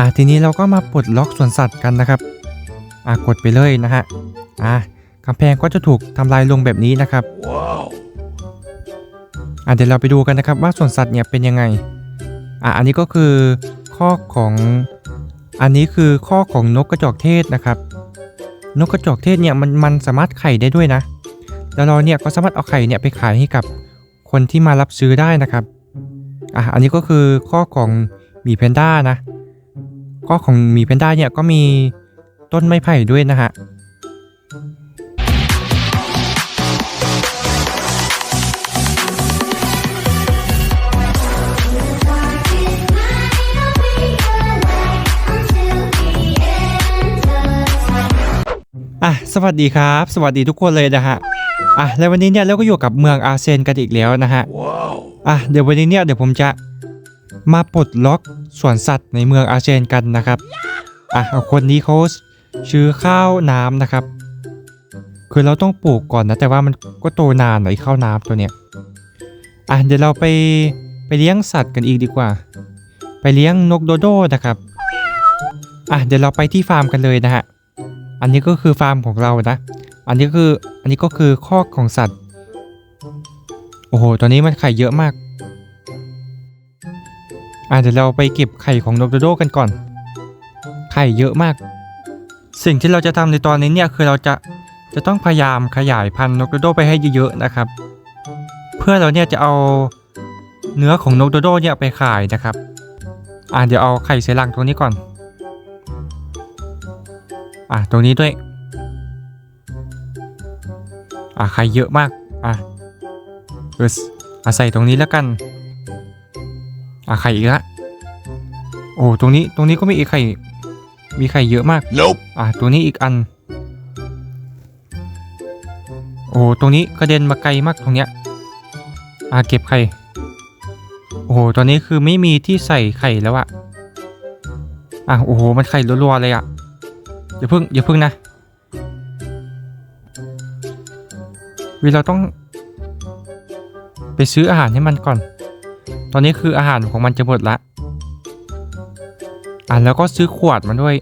อะทีนี้เราก็มาปลดล็อกสวนสัตว์กันนะครับอะกดไปเลยนะฮะอะกำแพงก็จะถูกทำลายลงแบบนี้นะครับอะเดี๋ยวเราไปดูกันนะครับว่าสวนสัตว์เนี่ยเป็นยังไงอะอันนี้ก็คือข้อของอันนี้คือข้อของนกกระจอกเทศนะครับ นกกระจอกเทศเนี่ยมันมันสามารถไข่ได้ด้วยนะแล้วเราเนี่ยก็สามารถเอาไข่เนี่ยไปขายให้กับคนที่มารับซื้อได้นะครับอะอันนี้ก็คือข้อของหมีแพนด้านะ ข้อของหมีแพนด้าเนี่ยก็มีต้นไม้ไผ่ด้วยนะฮะอะสวัสดีครับ สวัสดีทุกคนเลยนะฮะอะแล้ววันนี้เนี่ยเราก็อยู่กับเมืองอาเซนกันอีกแล้วนะฮะอะเดี๋ยววันนี้เนี่ยเดี๋ยวผมจะ มาปลดล็อกสวนสัตว์ในเมืองอาเซนกันนะครับอะคนนี้เขาชื่อข้าวน้ำนะครับ คือเราต้องปลูกก่อนนะแต่ว่ามันก็โตนานหน่อยข้าวน้ำตัวเนี้ยอะเดี๋ยวเราไปไปเลี้ยงสัตว์กันอีกดีกว่า ไปเลี้ยงนกโดโดนะครับอะเดี๋ยวเราไปที่ฟาร์มกันเลยนะฮะอันนี้ก็คือฟาร์มของเรานะ อันนี้ก็คืออันนี้ก็คือคอกของสัตว์ โอ้โหตัวนี้มันไข่เยอะมาก อะเดี๋ยวเราไปเก็บไข่ของนกโดโดกันก่อน ไข่เยอะมาก สิ่งที่เราจะทำในตอนนี้เนี่ยคือเราจะจะต้องพยายามขยายพันธุ์นกโดโดไปให้เยอะๆนะครับ เพื่อเราเนี่ยจะเอาเนื้อของนกโดโดเนี่ยไปขายนะครับ อะเดี๋ยวเอาไข่เสลังตรงนี้ก่อน อะตรงนี้ด้วย อะไข่เยอะมาก อะเอออะใส่ตรงนี้แล้วกัน อะไข่อีกละโอ้ตรงนี้ตรงนี้ก็มีอีกไข่ มีไข่เยอะมาก Nope. อะตัวนี้อีกอัน โอ้ตรงนี้กระเด็นมาไกลมากตรงเนี้ยอะเก็บไข่ โอ้โหตอนนี้คือไม่มีที่ใส่ไข่แล้วอะอะโอ้โหมันไข่รัวๆเลยอะอย่าเพิ่งอย่าเพิ่งนะวีเราต้อง ไปซื้ออาหารให้มันก่อน ตอนนี้คืออาหารของมันจะหมดละ อะแล้วก็ซื้อขวดมาด้วย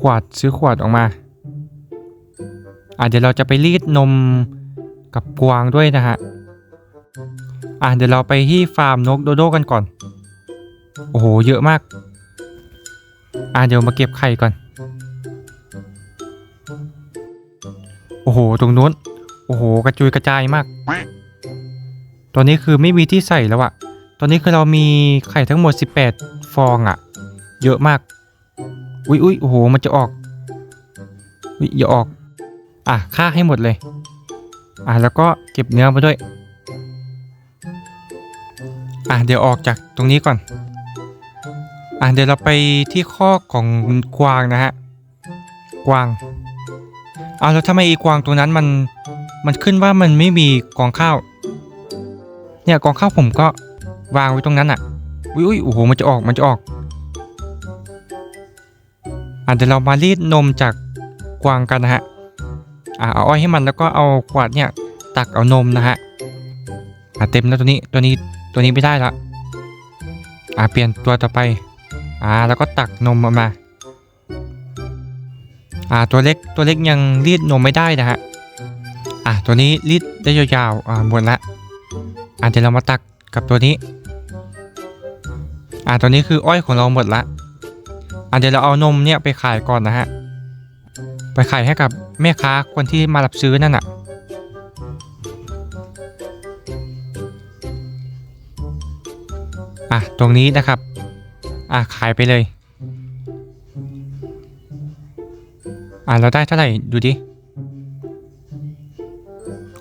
ขวดซื้อขวดออกมา อะเดี๋ยวเราจะไปรีดนมกับกวางด้วยนะฮะ อะเดี๋ยวเราไปที่ฟาร์มนกโดโดกันก่อน โอ้โหเยอะมาก อะเดี๋ยวมาเก็บไข่ก่อน โอ้โหตรงนู้น โอ้โหกระจุยกระจายมาก ตอนนี้คือไม่มีที่ใส่แล้วอะตอนนี้คือเรามีไข่ทั้งหมด 18 ฟองอะเยอะมาก อุ้ยอุ้ยโอ้โห มันจะออกอุ๊ยอย่าออก อะฆ่าให้หมดเลย อะแล้วก็เก็บเนื้อมาด้วย อะเดี๋ยวออกจากตรงนี้ก่อน อะเดี๋ยวเราไปที่ข้อของกวางนะฮะ กวางอ้าวแล้วทำไมอีกวางตัวนั้นมัน มันขึ้นว่ามันไม่มีกองข้าว เนี่ยกองข้าวผมก็วางไว้ตรงนั้นอะอุ้ยอุ้ยโอ้โหมันจะออกมันจะออกอะเดี๋ยวเรามารีดนมจากกวางกันนะฮะอะเอาอ้อยให้มันแล้วก็เอาขวดเนี่ยตักเอานมนะฮะอะเต็มแล้วตัวนี้ตัวนี้ตัวนี้ไม่ได้ละอะเปลี่ยนตัวต่อไปอ่าแล้วก็ตักนมออกมาอ่าตัวเล็กตัวเล็กยังรีดนมไม่ได้นะฮะอะตัวนี้รีดได้ยาวๆอ่าหมดละ อะเดี๋ยวเรามาตักกับตัวนี้ อ่าตัวนี้คืออ้อยของเราหมดละ อะเดี๋ยวเราเอานมเนี่ยไปขายก่อนนะฮะ ไปขายให้กับแม่ค้าคนที่มารับซื้อนั่นน่ะอะตรงนี้นะครับ อะขายไปเลย อะเราได้เท่าไหร่ดูดิ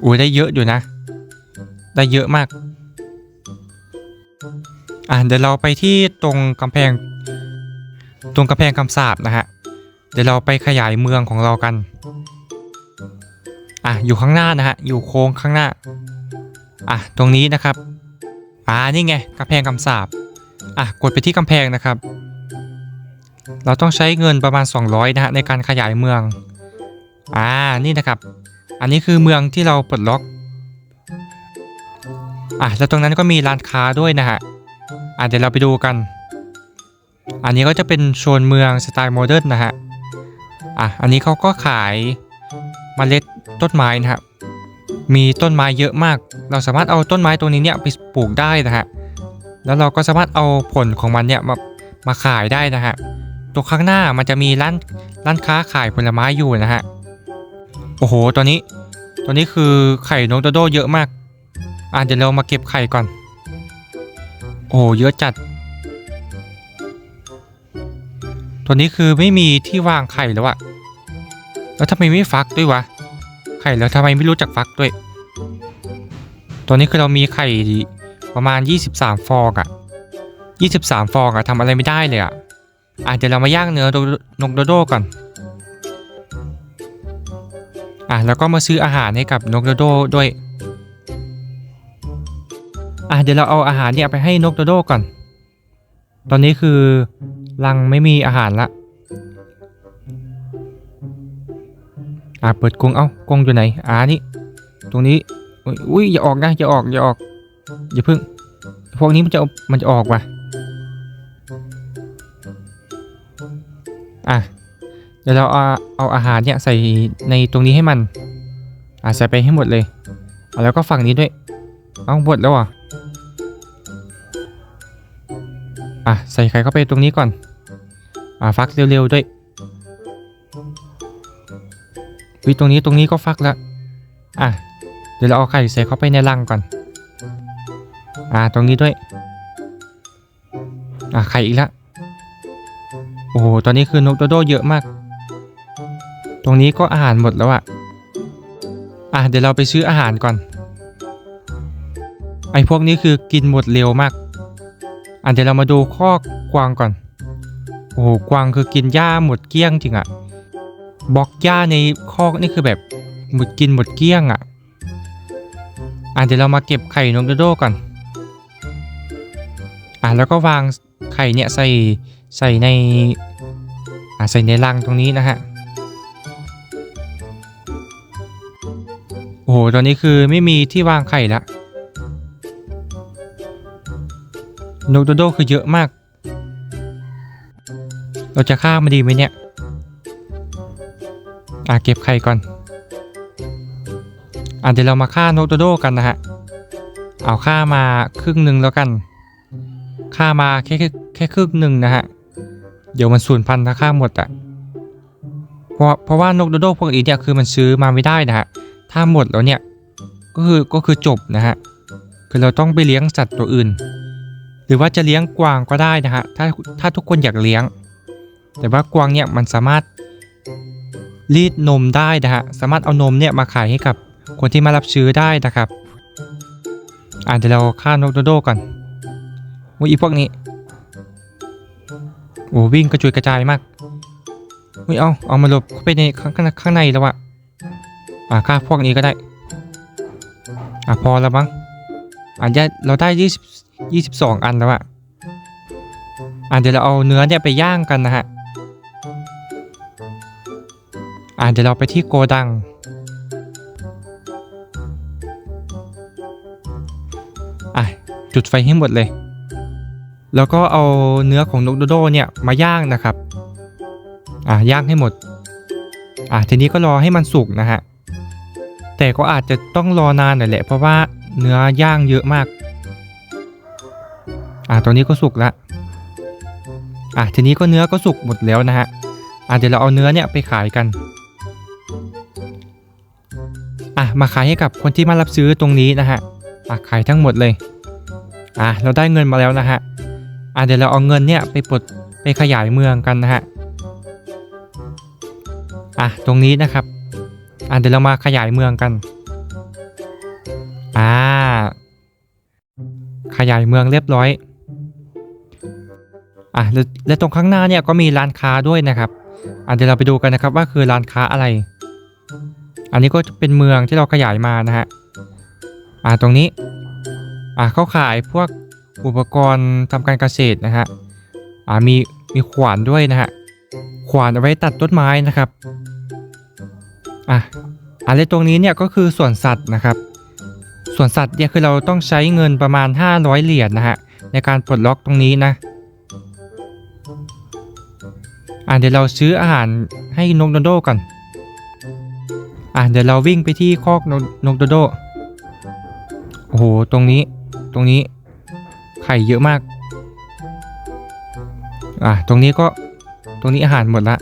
อุ้ยได้เยอะอยู่นะ ได้เยอะมาก อะเดี๋ยวเราไปที่ตรงกำแพง ตรงกำแพงคำสาบนะฮะ เดี๋ยวเราไปขยายเมืองของเรากัน อะอยู่ข้างหน้านะฮะ อยู่โค้งข้างหน้า อะตรงนี้นะครับ อ่านี่ไงกำแพงคำสาบ อะกดไปที่กำแพงนะครับ เราต้องใช้เงินประมาณ 200นะฮะในการขยายเมือง อ่านี่นะครับ อันนี้คือเมืองที่เราปลดล็อก อะแล้วตรงนั้นก็มีร้านค้าด้วยนะฮะอะเดี๋ยวเราไปดูกัน อันนี้ก็จะเป็นโซนเมืองสไตล์โมเดิร์นนะฮะอะอันนี้เขาก็ขายมเมล็ดต้นไม้นะครับมีต้นไม้เยอะมาก เราสามารถเอาต้นไม้ตัวนี้เนี่ยไปปลูกได้นะฮะแล้วเราก็สามารถเอาผลของมันเนี่ยมามาขายได้นะฮะตัวข้างหน้ามันจะมีร้านร้านค้าขายผลไม้อยู่นะฮะโอ้โหตัวนี้ตัวนี้คือไข่นกโดโดเยอะมาก อะเดี๋ยวเรามาเก็บไข่ก่อน โอ้เยอะจัด ตัวนี้คือไม่มีที่วางไข่แล้วอะแล้วทำไมไม่ฟักด้วยวะ ไข่แล้วทำไมไม่รู้จักฟักด้วย ตัวนี้คือเรามีไข่ประมาณ 23 ฟองอะ23 ฟองอะทำอะไรไม่ได้เลยอะอะเดี๋ยวเรามาย่างเนื้อนกโดโดก่อน อะแล้วก็มาซื้ออาหารให้กับนกโดโดด้วย อะเดี๋ยวเราเอาอาหารเนี่ยไปให้นกโดโดก่อน ตอนนี้คือรังไม่มีอาหารละ อะเปิดกรงเอากรงอยู่ไหนอ่านี่ ตรงนี้ อุ้ยอย่าออกนะอย่าออกอย่าออกอย่าพึ่ง พวกนี้มันจะมันจะออกว่ะ อะเดี๋ยวเราเอาเอาอาหารเนี่ยใส่ในตรงนี้ให้มัน อะใส่ไปให้หมดเลยเอาแล้วก็ฝั่งนี้ด้วย เอาหมดแล้วอะ อะใส่ไข่เข้าไปตรงนี้ก่อน อะฟักเร็วๆด้วยวิตรงนี้ตรงนี้ก็ฟักแล้วอะเดี๋ยวเราเอาไข่ใส่เข้าไปในรังก่อน อะตรงนี้ด้วย อะไข่อีกแล้วโอ้โหตอนนี้คือนกโดโดเยอะมาก ตรงนี้ก็อาหารหมดแล้วอะอะเดี๋ยวเราไปซื้ออาหารก่อน ไอ้พวกนี้คือกินหมดเร็วมาก อะเดี๋ยวเรามาดูข้อกวางก่อน โอ้โหกวางคือกินหญ้าหมดเกลี้ยงจริงอะบล็อกหญ้าในคอกนี่คือแบบหมดกินหมดเกลี้ยงอะอะเดี๋ยวเรามาเก็บไข่นกโดโดก่อน อะแล้วก็วางไข่เนี่ยใส่ใส่ในอะใส่ในรังตรงนี้นะฮะ โอ้โห ตอนนี้คือไม่มีที่วางไข่ละ นกโดโดคือเยอะมาก เราจะฆ่ามันดีไหมเนี่ย อะเก็บไข่ก่อน อะเดี๋ยวเรามาฆ่านกโดโดกันนะฮะ เอาฆ่ามาครึ่งหนึ่งแล้วกัน ฆ่ามาแค่แค่แค่ครึ่งหนึ่งนะฮะ เดี๋ยวมันสูญพันธุ์ถ้าฆ่าหมดอะเพราะเพราะว่านกโดโดพวกนี้เนี่ยคือมันซื้อมาไม่ได้นะฮะ ถ้าหมดแล้วเนี่ย ก็คือก็คือจบนะฮะ คือเราต้องไปเลี้ยงสัตว์ตัวอื่น รือว่าจะเลี้ยงกวางก็ได้นะฮะถ้าถ้าทุกคนอยากเลี้ยง แต่ว่ากวางเนี่ยมันสามารถรีดนมได้นะฮะสามารถเอานมเนี่ยมาขายให้กับคนที่มารับซื้อได้นะครับอ่าเดี๋ยวเราฆ่านกโดโดก่อนอุ้ยอีพวกนี้โอ้วิ่งกระจุยกระจายมากอุ้ยเอาเอามาหลบเข้าไปในข้างข้างในแล้วอะอ่าฆ่าพวกนี้ก็ได้อะพอแล้วมั้งอะได้เราได้ ยี่สิบสองอันแล้วอะอะเดี๋ยวเราเอาเนื้อเนี่ยไปย่างกันนะฮะอะเดี๋ยวเราไปที่โกดัง อะจุดไฟให้หมดเลย แล้วก็เอาเนื้อของนกโดโดเนี่ยมาย่างนะครับ อะย่างให้หมด อะทีนี้ก็รอให้มันสุกนะฮะ แต่ก็อาจจะต้องรอนานหน่อยแหละเพราะว่าเนื้อย่างเยอะมาก อะตัวนี้ก็สุกละอะทีนี้ก็เนื้อก็สุกหมดแล้วนะฮะอะเดี๋ยวเราเอาเนื้อเนี่ยไปขายกันอะมาขายให้กับคนที่มารับซื้อตรงนี้นะฮะอะขายทั้งหมดเลยอะเราได้เงินมาแล้วนะฮะอะเดี๋ยวเราเอาเงินเนี่ยไปปลดไปขยายเมืองกันนะฮะอะตรงนี้นะครับอะเดี๋ยวเรามาขยายเมืองกันอ่าขยายเมืองเรียบร้อย อะและตรงข้างหน้าเนี่ยก็มีร้านค้าด้วยนะครับอะเดี๋ยวเราไปดูกันนะครับว่าคือร้านค้าอะไร อันนี้ก็เป็นเมืองที่เราขยายมานะฮะอะตรงนี้อะเขาขายพวกอุปกรณ์ทำการเกษตรนะฮะอ่ามีมีขวานด้วยนะฮะขวานเอาไว้ตัดต้นไม้นะครับอะอะไรตรงนี้เนี่ยก็คือสวนสัตว์นะครับสวนสัตว์เนี่ยคือเราต้องใช้เงินประมาณ 500 เหรียญนะฮะในการปลดล็อกตรงนี้นะ อะเดี๋ยวเราซื้ออาหารให้นกโดโดก่อน อะเดี๋ยวเราวิ่งไปที่คอกนกนกโดโด โอ้โห ตรงนี้ ตรงนี้ ไข่เยอะมาก อะตรงนี้ก็ ตรงนี้อาหารหมดละ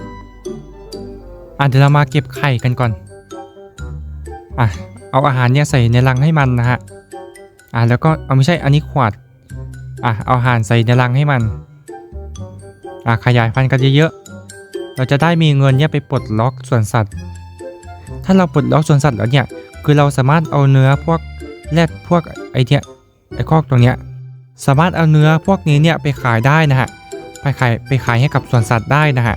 อะเดี๋ยวเรามาเก็บไข่กันก่อน อะ เอาอาหารเนี่ยใส่ในรังให้มันนะฮะ อะแล้วก็ เอาไม่ใช่ อันนี้ขวด อะ เอาอาหารใส่ในรังให้มัน อะขยายพันธุ์กันเยอะ เราจะได้มีเงินเนี่ยไปปลดล็อกส่วนสัตว์ ถ้าเราปลดล็อกส่วนสัตว์แล้วเนี่ย คือเราสามารถเอาเนื้อพวกแรดพวกไอเนี่ยไอคอกตรงเนี้ยสามารถเอาเนื้อพวกนี้เนี่ยไปขายได้นะฮะไปขายไปขายให้กับสวนสัตว์ได้นะฮะ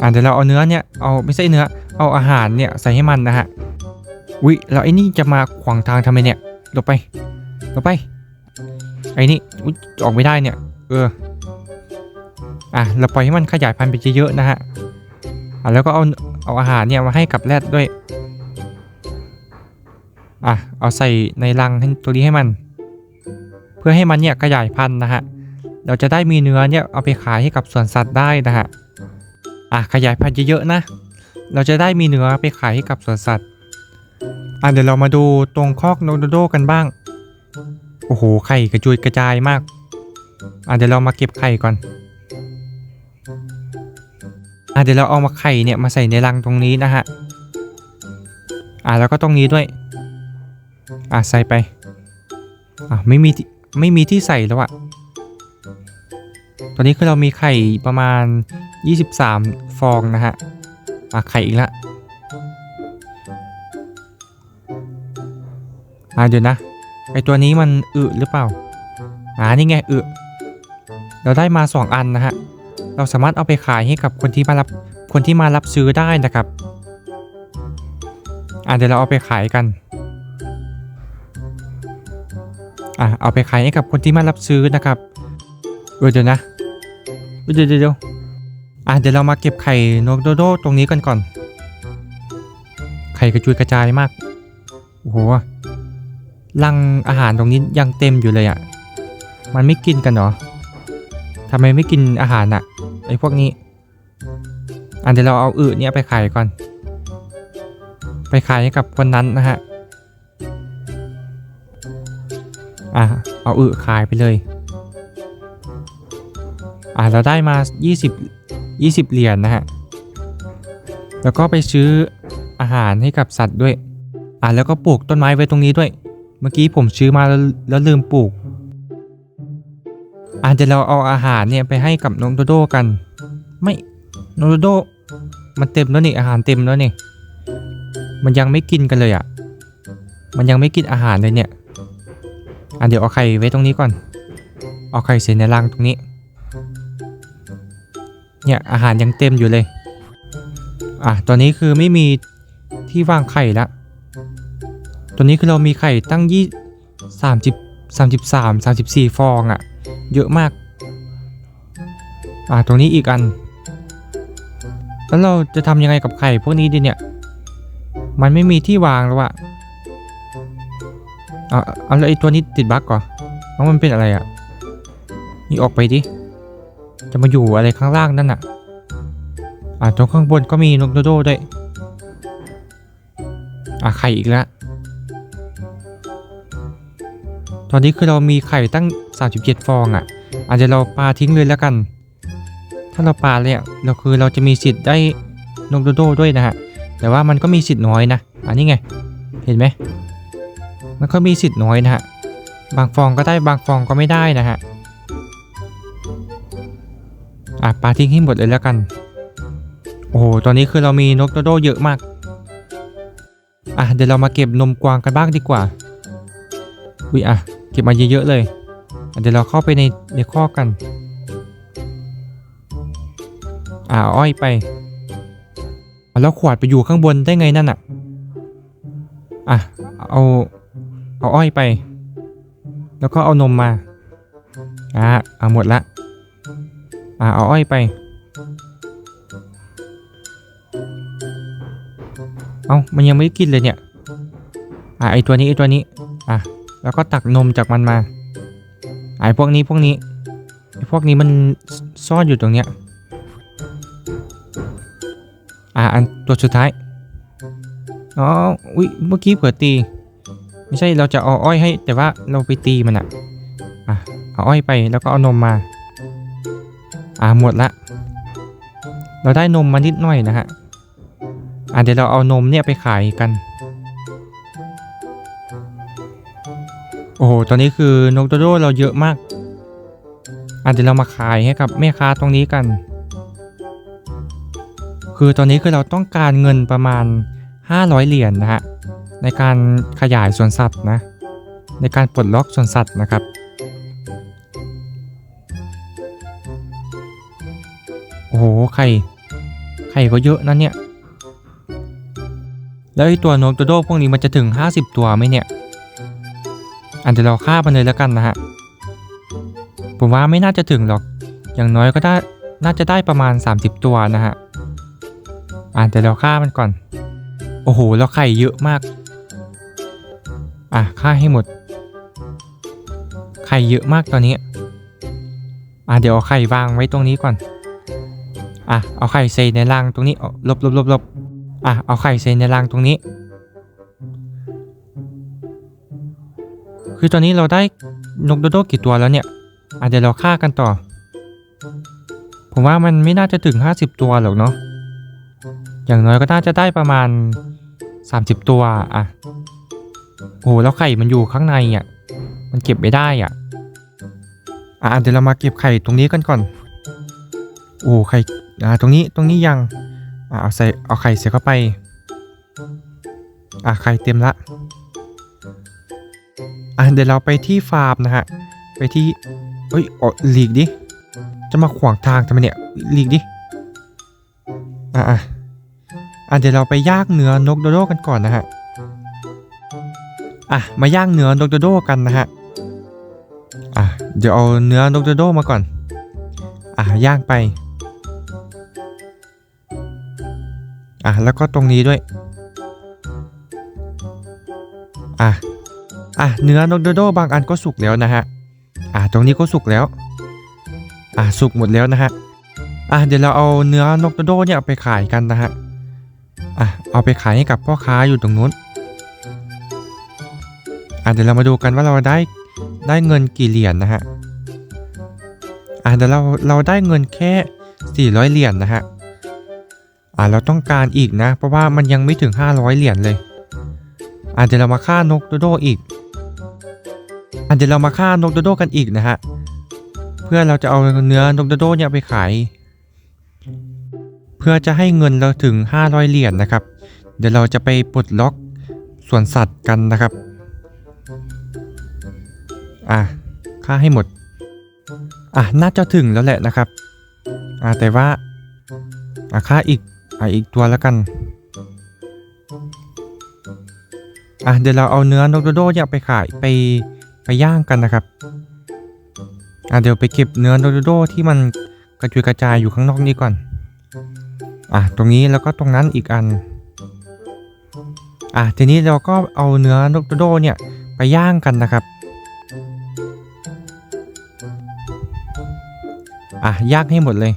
อ่าเดี๋ยวเราเอาเนื้อเนี่ยเอาไม่ใช่เนื้อเอาอาหารเนี่ยใส่ให้มันนะฮะวิแล้วไอ้นี่จะมาขวางทางทำไมเนี่ยหลบไปหลบไปไอ้นี่ออกไม่ได้เนี่ย เออ อะเราปล่อยให้มันขยายพันธุ์ไปเยอะๆนะฮะอะแล้วก็เอาเอาอาหารเนี่ยมาให้กับแรดด้วยอะเอาใส่ในรังให้ตัวนี้ให้มัน เพื่อให้มันเนี่ยขยายพันธุ์นะฮะเราจะได้มีเนื้อเนี่ยเอาไปขายให้กับสวนสัตว์ได้นะฮะอะขยายพันธุ์เยอะๆนะ เราจะได้มีเนื้อไปขายให้กับสวนสัตว์อะเดี๋ยวเรามาดูตรงคอกนกโดโดกันบ้าง โอ้โหไข่กระจุยกระจายมากอะเดี๋ยวเรามาเก็บไข่ก่อน อะเดี๋ยวเราเอามาไข่เนี่ยมาใส่ในรังตรงนี้นะฮะอะแล้วก็ตรงนี้ด้วยอะใส่ไปอะไม่มีที่ไม่มีที่ใส่แล้วอะตอนนี้คือเรามีไข่ประมาณ 23 ฟองนะฮะอะไข่อีกละอะเดี๋ยวนะไอตัวนี้มันอึหรือเปล่าอ่านี่ไงอึเราได้มา 2 อันนะฮะ เราสามารถเอาไปขายให้กับคนที่มารับคนที่มารับซื้อได้นะครับอะเดี๋ยวเราเอาไปขายกันอะเอาไปขายให้กับคนที่มารับซื้อนะครับเออเดี๋ยวนะเดี๋ยวเดี๋ยวเดี๋ยวอะเดี๋ยวเรามาเก็บไข่นกโดโดตรงนี้กันก่อน ไข่กระจุยกระจายมากโอ้โหรังอาหารตรงนี้ยังเต็มอยู่เลยอะ่ะ มันไม่กินกันเหรอทำไมไม่กินอาหารอะ่ะ ไอ้พวกนี้ อันเดี๋ยวเราเอาอึเนี่ยไปขายก่อน ไปขายให้กับคนนั้นนะฮะ อะ เอาอึขายไปเลย อะเราได้มา 20 20 เหรียญนนะฮะ แล้วก็ไปซื้ออาหารให้กับสัตว์ด้วย อะแล้วก็ปลูกต้นไม้ไว้ตรงนี้ด้วย เมื่อกี้ผมซื้อมาแล้วแล้วลืมปลูก อะเดี๋ยวเราเอาอาหารเนี่ยไปให้กับน้องโดโดกัน ไม่น้องโดโดมันเต็มแล้วนี่อาหารเต็มแล้วนี่มันยังไม่กินกันเลยอะ มันยังไม่กินอาหารเลยเนี่ยอะเดี๋ยวเอาไข่ไว้ตรงนี้ก่อน เอาไข่ใส่ในรังตรงนี้ เนี่ยอาหารยังเต็มอยู่เลย อะตอนนี้คือไม่มีที่วางไข่ละตัวนี้คือเรามีไข่ตั้งยี่สามสิบสามสิบสามสามสิบสี่ฟองอะ่ะ เยอะมาก อะตรงนี้อีกอัน แล้วเราจะทำยังไงกับไข่พวกนี้ดีเนี่ย มันไม่มีที่วางแล้วอะเอาเอาแล้วไอ้ตัวนี้ติดบั๊กก่อนแล้วมันเป็นอะไรอะนี่ออกไปดิ จะมาอยู่อะไรข้างล่างนั่นน่ะอะตรงข้างบนก็มีนกโดโด้ด้วย อะไข่อีกแล้ว ตอนนี้คือเรามีไข่ตั้ง 37 ฟองอะ อาจจะเราปาทิ้งเลยแล้วกัน ถ้าเราปาเลยอะเราคือเราจะมีสิทธิ์ได้นกโดโดด้วยนะฮะ แต่ว่ามันก็มีสิทธิ์น้อยนะ อันนี้ไง เห็นไหม มันก็มีสิทธิ์น้อยนะฮะ บางฟองก็ได้บางฟองก็ไม่ได้นะฮะ อะปาทิ้งให้หมดเลยแล้วกัน โอ้โห ตอนนี้คือเรามีนกโดโดเยอะมาก อะเดี๋ยวเรามาเก็บนมกวางกันบ้างดีกว่าวิอะ ก็บมาเยอะๆเลย เดี๋ยวเราเข้าไปในในข้อกัน อะเอาอ้อยไป แล้วขวดไปอยู่ข้างบนได้ไงนั่นอะ อะ เอา เอาอ้อยไป แล้วก็เอานมมา อะเอาหมดละ อะเอาอ้อยไป เอามันยังไม่ได้กินเลยเนี่ย อะไอตัวนี้ไอตัวนี้ อะ แล้วก็ตักนมจากมันมา ไอ้พวกนี้พวกนี้ไอพวกนี้มันซ่อนอยู่ตรงเนี้ย อะอันตัวสุดท้าย อ๋อ อุ๊ย เมื่อกี้เผื่อตี ไม่ใช่ เราจะเอาอ้อยให้ แต่ว่าเราไปตีมันอะอะ เอาอ้อยไปแล้วก็เอานมมา อะหมดละ เราได้นมมานิดหน่อยนะฮะ อะเดี๋ยวเราเอานมเนี่ยไปขายกัน โอ้โห ตอนนี้คือนกโดโดเราเยอะมากอะเดี๋ยวเรามาขายให้กับแม่ค้าตรงนี้กัน คือตอนนี้คือเราต้องการเงินประมาณ 500 เหรียญนะฮะ ในการขยายสวนสัตว์นะ ในการปลดล็อกสวนสัตว์นะครับ โอ้โห ไข่ ไข่ก็เยอะนะเนี่ย แล้วไอตัวนกโดโดพวกนี้มันจะถึง 50 ตัวไหมเนี่ย อันเดี๋ยวเราฆ่ามันเลยแล้วกันนะฮะ ผมว่าไม่น่าจะถึงหรอก อย่างน้อยก็ได้ น่าจะได้ประมาณ 30 ตัวนะฮะ อ่าเดี๋ยวเราฆ่ามันก่อน โอ้โหแล้วไข่เยอะมาก อะฆ่าให้หมด ไข่เยอะมากตอนนี้ อะเดี๋ยวเอาไข่วางไว้ตรงนี้ก่อน อะเอาไข่ใส่ในรังตรงนี้ลบลบลบลบอะเอาไข่ใส่ในรังตรงนี้ คือตอนนี้เราได้นกโดโดกี่ตัวแล้วเนี่ยอะเดี๋ยวเราฆ่ากันต่อ ผมว่ามันไม่น่าจะถึง 50 ตัวหรอกเนาะอย่างน้อยก็น่าจะได้ประมาณ 30 ตัวอะโอ้โหแล้วไข่มันอยู่ข้างในอะมันเก็บไม่ได้อะอะเดี๋ยวเรามาเก็บไข่ตรงนี้กันก่อน โอ้ไข่อ่าตรงนี้ตรงนี้ยังอ่าเอาใส่เอาไข่ใส่เข้าไป อะไข่เต็มละ อะเดี๋ยวเราไปที่ฟาร์มนะฮะ ไปที่เอ้ยอ๋อหลีกดิ จะมาขวางทางทำไมเนี่ยหลีกดิ อะอะอะเดี๋ยวเราไปย่างเนื้อนกโดโดกันก่อนนะฮะ อะมาย่างเนื้อนกโดโดกันนะฮะ อะเดี๋ยวเอาเนื้อนกโดโดมาก่อน อะย่างไป อะแล้วก็ตรงนี้ด้วย อะ อะเนื้อนกโดโดบางอันก็สุกแล้วนะฮะอะตรงนี้ก็สุกแล้วอะสุกหมดแล้วนะฮะอะเดี๋ยวเราเอาเนื้อนกโดโดเนี่ยเอาไปขายกันนะฮะอะเอาไปขายให้กับพ่อค้าอยู่ตรงนู้นอะเดี๋ยวเรามาดูกันว่าเราได้ได้เงินกี่เหรียญนะฮะอะเดี๋ยวเราเราได้เงินแค่ 400 เหรียญนะฮะอะเราต้องการอีกนะ เพราะว่ามันยังไม่ถึง 500 เหรียญเลยอะเดี๋ยวเรามาฆ่านกโดโดอีก เดี๋ยวเรามาฆ่านกโดโดกันอีกนะฮะ เพื่อเราจะเอาเนื้อนกโดโดเนี่ยไปขาย เพื่อจะให้เงินเราถึง 500 เหรียญนะครับ เดี๋ยวเราจะไปปลดล็อกสวนสัตว์กันนะครับ อะฆ่าให้หมด อะน่าจะถึงแล้วแหละนะครับ อะแต่ว่า อะฆ่าอีก อะอีกตัวแล้วกันอะเดี๋ยวเราเอาเนื้อนกโดโดเนี่ยไปขายไป ไปย่างกันนะครับอะเดี๋ยวไปเก็บเนื้อนกโดโดที่มันกระจุยกระจายอยู่ข้างนอกนี้ก่อนอะตรงนี้แล้วก็ตรงนั้นอีกอันอะทีนี้เราก็เอาเนื้อนกโดโดเนี่ยไปย่างกันนะครับอะย่างให้หมดเลย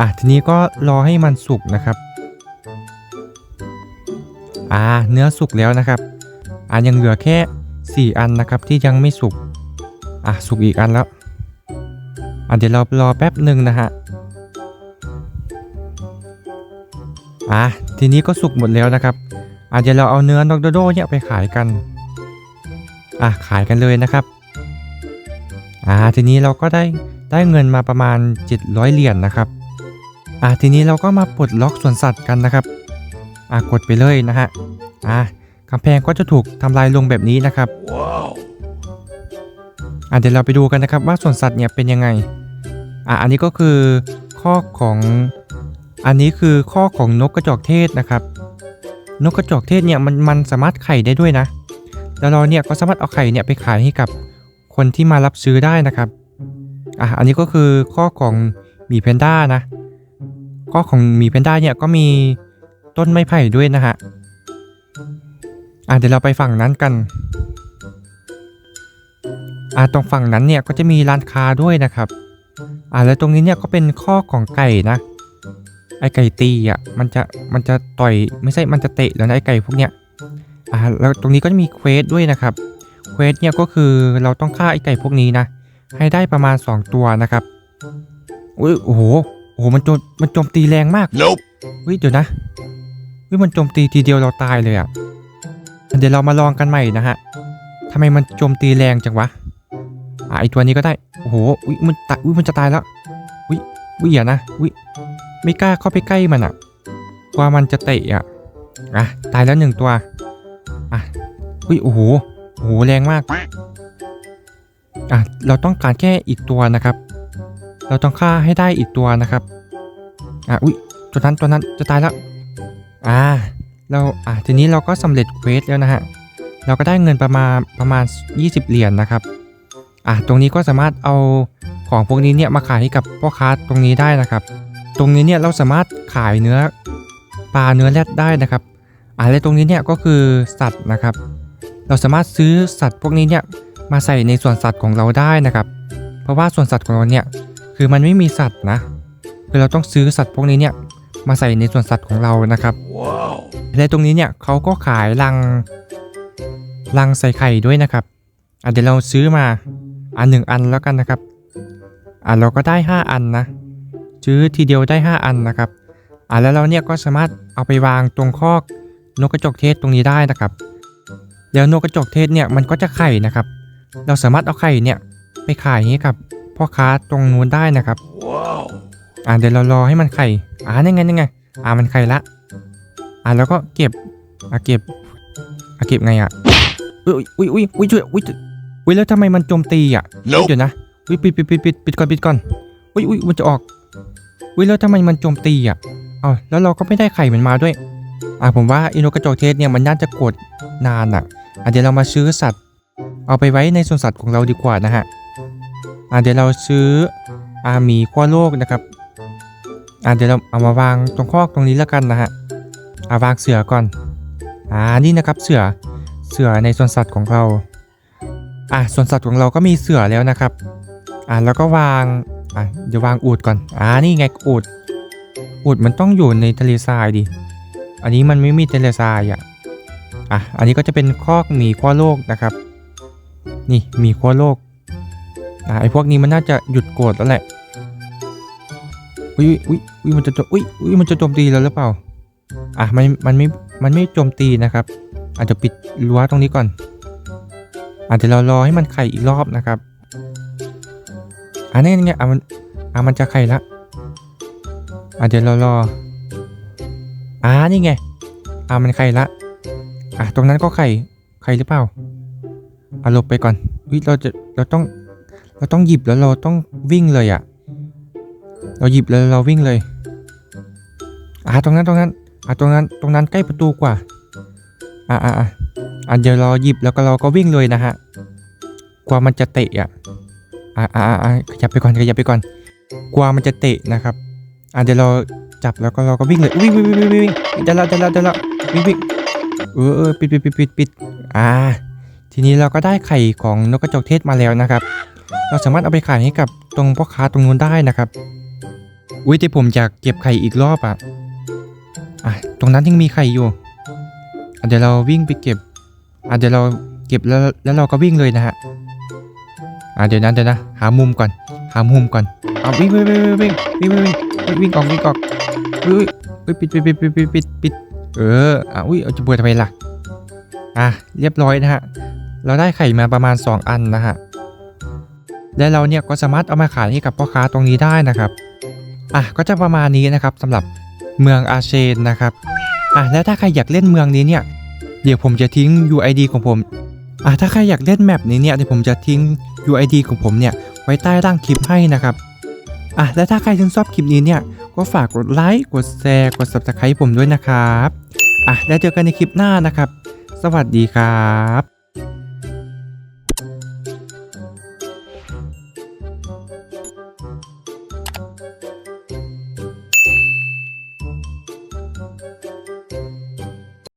อะทีนี้ก็รอให้มันสุกนะครับ อ่าเนื้อสุกแล้วนะครับอ่ายังเหลือแค่ 4 อันนะครับที่ยังไม่สุกอะสุกอีกอันแล้วอะเดี๋ยวเรารอแป๊บหนึ่งนะฮะอะทีนี้ก็สุกหมดแล้วนะครับอะเดี๋ยวเราเอาเนื้อนกโดโดเนี่ยไปขายกันอะขายกันเลยนะครับอ่าทีนี้เราก็ได้ได้เงินมาประมาณ 700 เหรียญนะครับอ่าทีนี้เราก็มาปลดล็อกสวนสัตว์กันนะครับ อ่ากดไปเลยนะฮะอ่ากำแพงก็จะถูกทำลายลงแบบนี้นะครับอ่าเดี๋ยวเราไปดูกันนะครับว่าสวนสัตว์เนี่ยเป็นยังไงอ่าอันนี้ก็คือข้อของอันนี้คือข้อของนกกระจอกเทศนะครับ นกกระจอกเทศเนี่ยมันมันสามารถไข่ได้ด้วยนะ แล้วเราเนี่ยก็สามารถเอาไข่เนี่ยไปขายให้กับคนที่มารับซื้อได้นะครับอะอันนี้ก็คือข้อของหมีแพนด้านะข้อของหมีแพนด้าเนี่ยก็มี ต้นไม้ไผ่ด้วยนะฮะ อะเดี๋ยวเราไปฝั่งนั้นกัน อะตรงฝั่งนั้นเนี่ยก็จะมีร้านค้าด้วยนะครับ อ่าแล้วตรงนี้เนี่ยก็เป็นข้อของไก่นะ ไอไก่ตีอะมันจะมันจะต่อยไม่ใช่มันจะเตะแล้วนะไอไก่พวกเนี้ย อ่าแล้วตรงนี้ก็จะมีเควสด้วยนะครับ เควสเนี่ยก็คือเราต้องฆ่าไอไก่พวกนี้นะ ให้ได้ประมาณ 2 ตัวนะครับอุ้ยโอ้โหโอ้โหมันโจมมันโจมตีแรงมาก Nope. เฮ้ยเดี๋ยวนะ เฮ้ยมันโจมตีทีเดียวเราตายเลยอะเดี๋ยวเรามาลองกันใหม่นะฮะทำไมมันโจมตีแรงจังวะอะไอตัวนี้ก็ได้โอ้โหอุ้ยมันตายอุ้ยมันจะตายแล้วอุ้ยอุ้ยอย่านะอุ้ยไม่กล้าเข้าไปใกล้มันอะกลัวมันจะเตะอะอะตายแล้วหนึ่งตัวอะอุ้ยโอ้โหโอ้โหแรงมากอะเราต้องการแค่อีกตัวนะครับ เราต้องฆ่าให้ได้อีกตัวนะครับอะอุ้ยตัวนั้นตัวนั้นจะตายแล้ว อ่าเราอ่าทีนี้เราก็สำเร็จเควสแล้วนะฮะเราก็ได้เงินประมาณประมาณ 20 เหรียญนนะครับอ่าตรงนี้ก็สามารถเอาของพวกนี้เนี่ยมาขายให้กับพ่อค้าตรงนี้ได้นะครับ ตรงนี้เนี่ยเราสามารถขายเนื้อปลาเนื้อแรดได้นะครับอ่าและตรงนี้เนี่ยก็คือสัตว์นะครับ เราสามารถซื้อสัตว์พวกนี้เนี่ยมาใส่ในส่วนสัตว์ของเราได้นะครับ เพราะว่าส่วนสัตว์ของเราเนี่ยคือมันไม่มีสัตว์นะคือเราต้องซื้อสัตว์พวกนี้เนี่ย มาใส่ในส่วนสัตว์ของเรานะครับ Wow. และตรงนี้เนี่ยเขาก็ขายรังรังใส่ไข่ด้วยนะครับอะเดี๋ยวเราซื้อมาอันหนึ่งอันแล้วกันนะครับอะเราก็ได้ 5 อันนะซื้อทีเดียวได้ 5 อันนะครับอะแล้วเราเนี่ยก็สามารถเอาไปวางตรงคอกนกกระจอกเทศตรงนี้ได้นะครับเดี๋ยวนกกระจอกเทศเนี่ยมันก็จะไข่นะครับ เราสามารถเอาไข่เนี่ยไปขายให้กับพ่อค้าตรงนู้นได้นะครับ Wow. อ่าเดี๋ยวเรารอให้มันไข่อ่านี่ไงนี่ไงอ่ามันไข่ละ อ่าแล้วก็เก็บอ่าเก็บอ่าเก็บไงอะอุ้ยอุ้ยอุ้ยอุ้ยช่วยอุ้ยอุ้ยแล้วทำไมมันโจมตีอะ Nope. เดี๋ยวนะอุ้ยปิดปิดปิดปิดปิดก่อนปิดก่อนอุ้ยอุ้ยมันจะออกอุ้ยแล้วทำไมมันโจมตีอะอ๋อแล้วเราก็ไม่ได้ไข่มันมาด้วยอ่าผมว่าอินโนกระจอกเทศเนี่ยมันน่าจะกดนานอะอ่าเดี๋ยวเรามาซื้อสัตว์ เอาไปไว้ในสวนสัตว์ของเราดีกว่านะฮะอ่าเดี๋ยวเราซื้ออ่าหมีขั้วโลกนะครับ อ่าเดี๋ยวเราเอามาวางตรงคอกตรงนี้แล้วกันนะฮะอาวางเสือก่อน อ่า นี่นะครับเสือ เสือในสวนสัตว์ของเรา อ่าสวนสัตว์ของเราก็มีเสือแล้วนะครับ อ่าแล้วก็วาง อ่าเดี๋ยววางอูดก่อน อ่า นี่ไงอูด อูดมันต้องอยู่ในทะเลทรายดิ อันนี้มันไม่มีทะเลทรายอะ อะ อันนี้ก็จะเป็นคอกหมีขั้วโลกนะครับ นี่หมีขั้วโลก อ่าไอพวกนี้มันน่าจะหยุดโกรธแล้วแหละ อุ้ยอุ้ยอุ้ยมันจะโจอุ้ยอุ้ยมันจะโจมตีแล้วหรือเปล่า อะมันมันไม่มันไม่โจมตีนะครับ อาจจะปิดรั้วตรงนี้ก่อนอาจจะเรารอให้มันไข่อีกรอบนะครับอะนี่ไงอะมันอะมันจะไข่ละอะเดี๋ยวเรารออ่านี่ไงอะมันไข่ละอะตรงนั้นก็ไข่ไข่หรือเปล่าอะหลบไปก่อนอุ้ยเราจะเราต้องเราต้องหยิบแล้วเราต้องวิ่งเลยอะ่ะ เราหยิบแล้วเราวิ่งเลยอ่าตรงนั้นตรงนั้นอ่าตรงนั้นตรงนั้นใกล้ประตูกว่าอ่าอ่าอ่าอ่าเดี๋ยวเราหยิบแล้วก็เราก็วิ่งเลยนะฮะกลัวมันจะเตะอะอ่าอ่าอ่าขยับไปก่อนขยับไปก่อนกลัวมันจะเตะนะครับอ่าเดี๋ยวเราจับแล้วก็เราก็วิ่งเลยวิ่งวิ่งวิ่งวิ่งวิ่งเดี๋ยวเราเดี๋ยวเราเดี๋ยวเราวิ่งวิ่งเออเออปิดปิดปิดปิดปิดอ่า ทีนี้เราก็ได้ไข่ของนกกระจอกเทศมาแล้วนะครับ เราสามารถเอาไปขายให้กับตรงพ่อค้าตรงนู้นได้นะครับ อุ้ยแต่ผมอยากเก็บไข่อีกรอบอะอะ ตรงนั้นยังมีไข่อยู่เดี๋ยวเราวิ่งไปเก็บอะเดี๋ยวเราเก็บแล้วแล้วเราก็วิ่งเลยนะฮะอะเดี๋ยวนะเดี๋ยวนะ หามุมก่อน หามุมก่อนเอาวิ่งวิ่งวิ่งวิ่งวิ่งวิ่งวิ่งวิ่งออกวิ่งออกอุ้ยอุ้ยปิดปิดปิดปิดปิดปิดปิดเอออะอุ้ยเอาจะเปิดทำไมล่ะอะเรียบร้อยนะฮะเราได้ไข่มาประมาณ 2 อันนะฮะและเราเนี่ยก็สามารถเอามาขายให้กับพ่อค้าตรงนี้ได้นะครับ อะก็จะประมาณนี้นะครับสำหรับเมืองอาเชนนะครับอะแล้วถ้าใครอยากเล่นเมืองนี้เนี่ยเดี๋ยวผมจะทิ้ง UID ของผมอะถ้าใครอยากเล่นแมปนี้เนี่ยเดี๋ยวผมจะทิ้ง UID ของผมเนี่ยไว้ใต้ล่างคลิปให้นะครับอะและถ้าใครชื่นชอบคลิปนี้เนี่ยก็ฝากกดไลค์กดแชร์กด Subscribe ผมด้วยนะครับอะแล้วเจอกันในคลิปหน้านะครับ สวัสดีครับ